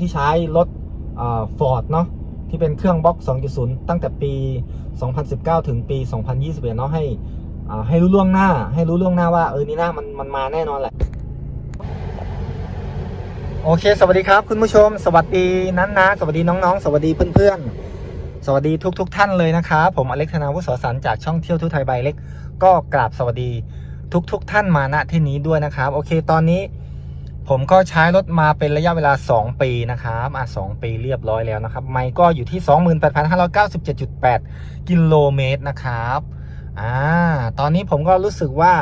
ที่ใช้รถฟอร์ดเนาะที่เป็นเครื่องบล็อก 2.0 ตั้งแต่ปี 2019 ถึงปี 2021 เนาะให้ให้รู้ล่วงหน้า ให้รู้ล่วงหน้าว่าเออนี่หนะมันมันมาแน่นอนแหละ โอเค สวัสดีครับ คุณผู้ชม สวัสดีนั้นนะ สวัสดีน้องๆ สวัสดีเพื่อนๆ สวัสดีทุกๆท่านเลยนะครับผมอเล็กธนาวุฒิสสันจากช่องเที่ยวทุกไทยใบเล็ก ก็กราบสวัสดีทุกๆท่านมาณที่นี้ด้วยนะครับ โอเค ตอนนี้ ผมก็ใช้รถมาเป็นระยะเวลา 2 ปีนะครับอะ2ปีเรียบร้อยแล้วนะครับ ไมค์ก็อยู่ที่ 28,597.8 กิโลเมตรนะครับอ่าตอนนี้ผมก็รู้สึกว่า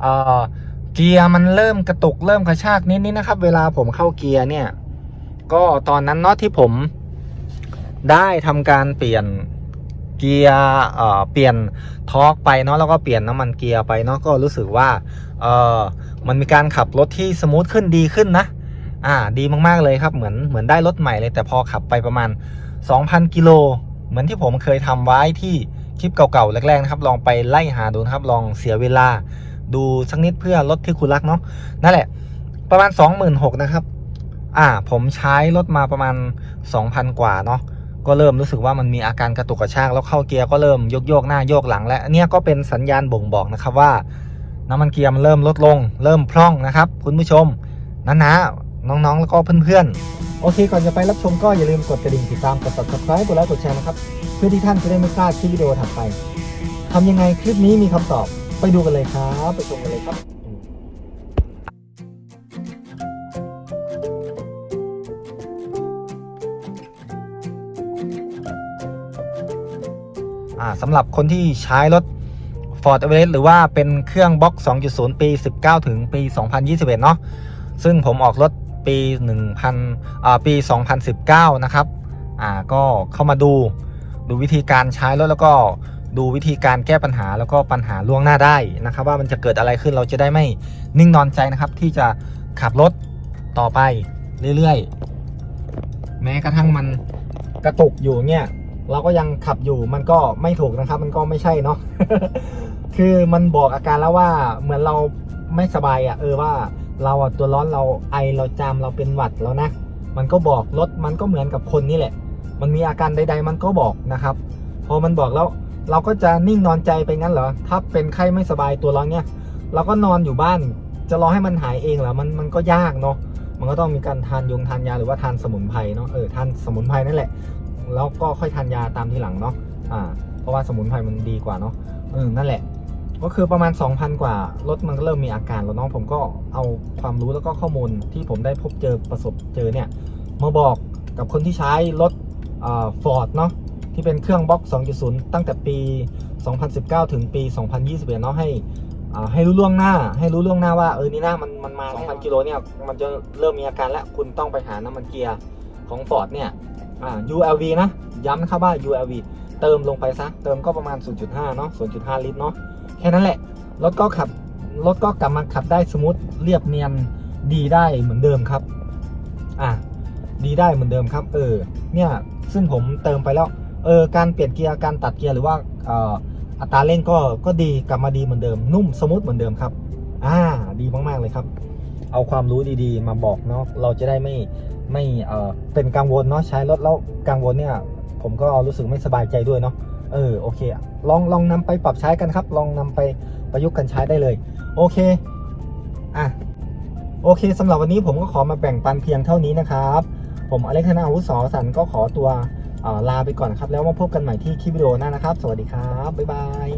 เออเกียร์มันเริ่มกระตุกเริ่มกระชากนิดๆนะครับ เวลาผมเข้าเกียร์เนี่ย ก็ตอนนั้นเนาะที่ผมได้ทำการเปลี่ยนเกียร์เอ่อเปลี่ยนทอร์กไปเนาะแล้วก็เปลี่ยนน้ำมันเกียร์ไปเนาะก็รู้สึกว่าเออ มันมีการขับรถที่สมูทขึ้นดีขึ้นนะ อ่า ดีมากๆเลยครับเหมือนเหมือนได้รถใหม่เลย แต่พอขับไปประมาณ 2,000 กิโล เหมือนที่ผมเคยทำไว้ที่คลิปเก่าๆแรกๆนะครับ ลองไปไล่หาดูนะครับ ลองเสียเวลา ดูสักนิดเพื่อรถที่คุณรักเนาะนั่นแหละ ประมาณ 26,000นะครับ อ่า ผมใช้รถมาประมาณ 2,000 กว่าเนาะก็เริ่มรู้สึกว่ามันมีอาการกระตุกกระชากแล้วเข้าเกียร์ก็เริ่มโยกโยกๆหน้าโยกหลัง และเนี่ยก็เป็นสัญญาณบ่งบอกนะครับว่า น้ำมันเกียร์มันเริ่มลดลง เริ่มพร่องนะครับ คุณผู้ชมนะนะน้องๆ แล้วก็เพื่อนๆ โอเค ก่อนจะไปรับชมก็อย่าลืมกดกระดิ่งติดตามกด subscribe กดไลค์กดแชร์นะครับ เพื่อที่ท่านจะได้ไม่พลาดคลิปวิดีโอถัดไปทำยังไงคลิปนี้มีคำตอบไปดูกันเลยครับ ไปชมกันเลยครับอ่าสำหรับคนที่ใช้รถ Ford Everest หรือว่าเป็นเครื่องบล็อก 2.0 ปี 19 ถึงปี 2021 เนาะซึ่งผมออกรถปี 1000อ่าปี 2019 นะครับอ่าก็เข้ามาดูดูวิธีการใช้รถแล้วก็ดูวิธีการแก้ปัญหาแล้วก็ปัญหาล่วงหน้าได้นะครับ ว่ามันจะเกิดอะไรขึ้นเราจะได้ไม่นิ่งนอนใจนะครับ ที่จะขับรถต่อไปเรื่อยๆ แม้กระทั่งมันกระตุกอยู่เนี่ย เราก็ยังขับอยู่มันก็ไม่ถูกนะครับ มันก็ไม่ใช่เนาะคือมันบอกอาการแล้วว่าเหมือนเราไม่สบายอะ่ะ เออว่าเราอะตัวร้อนเราไอเราจามเราเป็นหวัดแล้วนะ มันก็บอกรถมันก็เหมือนกับคนนี่แหละ มันมีอาการใด ๆ มันก็บอกนะครับ พอมันบอกแล้วเราก็จะนิ่งนอนใจไปงั้นเหรอ ถ้าเป็นไข้ไม่สบายตัวร้อนเนี่ยเราก็นอนอยู่บ้าน จะรอให้มันหายเองเหรอ มันมันก็ยากเนาะ มันก็ต้องมีการทานยงทานยาหรือว่าทานสมุนไพรเนาะ เออทานสมุนไพรนั่นแหละ แล้วก็ค่อยทานยาตามทีหลังเนาะอ่า เพราะว่าสมุนไพรมันดีกว่าเนาะเออนั่นแหละ ก็คือประมาณ 2,000 กว่ารถมันก็เริ่มมีอาการแล้วน้องผมก็เอาความรู้แล้วก็ข้อมูลที่ผมได้พบเจอประสบเจอเนี่ยมาบอกกับคนที่ใช้รถฟอร์ดเนาะที่เป็นเครื่องบล็อก 2.0 ตั้งแต่ปี 2019 ถึงปี 2021 เนาะให้ให้รู้ล่วงหน้า ให้รู้ล่วงหน้าว่าเออนี่หนะมันมันมา 2,000 กิโลเนี่ย มันจะเริ่มมีอาการแล้ว คุณต้องไปหาน้ำมันเกียร์ของ Ford เนี่ย อ่า ULV นะ ย้ำนะครับว่า ULV เติมลงไปซะ เติมก็ประมาณ 0.5 เนาะ 0.5 ลิตรเนาะ แค่นั้นแหละ รถก็ขับ รถก็กลับมาขับได้สมูท เรียบเนียน ดีได้เหมือนเดิมครับ อะดีได้เหมือนเดิมครับ เออ เนี่ย ซึ่งผมเติมไปแล้ว เออ การเปลี่ยนเกียร์ การตัดเกียร์หรือว่าเอ่ออัตราเร่งก็ ก็ดี กลับมาดีเหมือนเดิม นุ่ม สมูทเหมือนเดิมครับ อ่า ดีมากๆเลยครับ เอาความรู้ดีๆ มาบอกเนาะเราจะได้ไม่ไม่เออเป็นกังวลเนาะใช้รถแล้วกังวลเนี่ย ผมก็รู้สึกไม่สบายใจด้วยเนาะเออโอเคลองลองนำไปปรับใช้กันครับ ลองนำไปประยุกต์กันใช้ได้เลย โอเคอะโอเคสำหรับวันนี้ผมก็ขอมาแบ่งปันเพียงเท่านี้นะครับ ผมอเล็กธนาอาวุฒิสอสันก็ขอตัวลาไปก่อนครับ แล้วมาพบกันใหม่ที่คลิปวิดีโอหน้านะครับ สวัสดีครับ บ๊ายบาย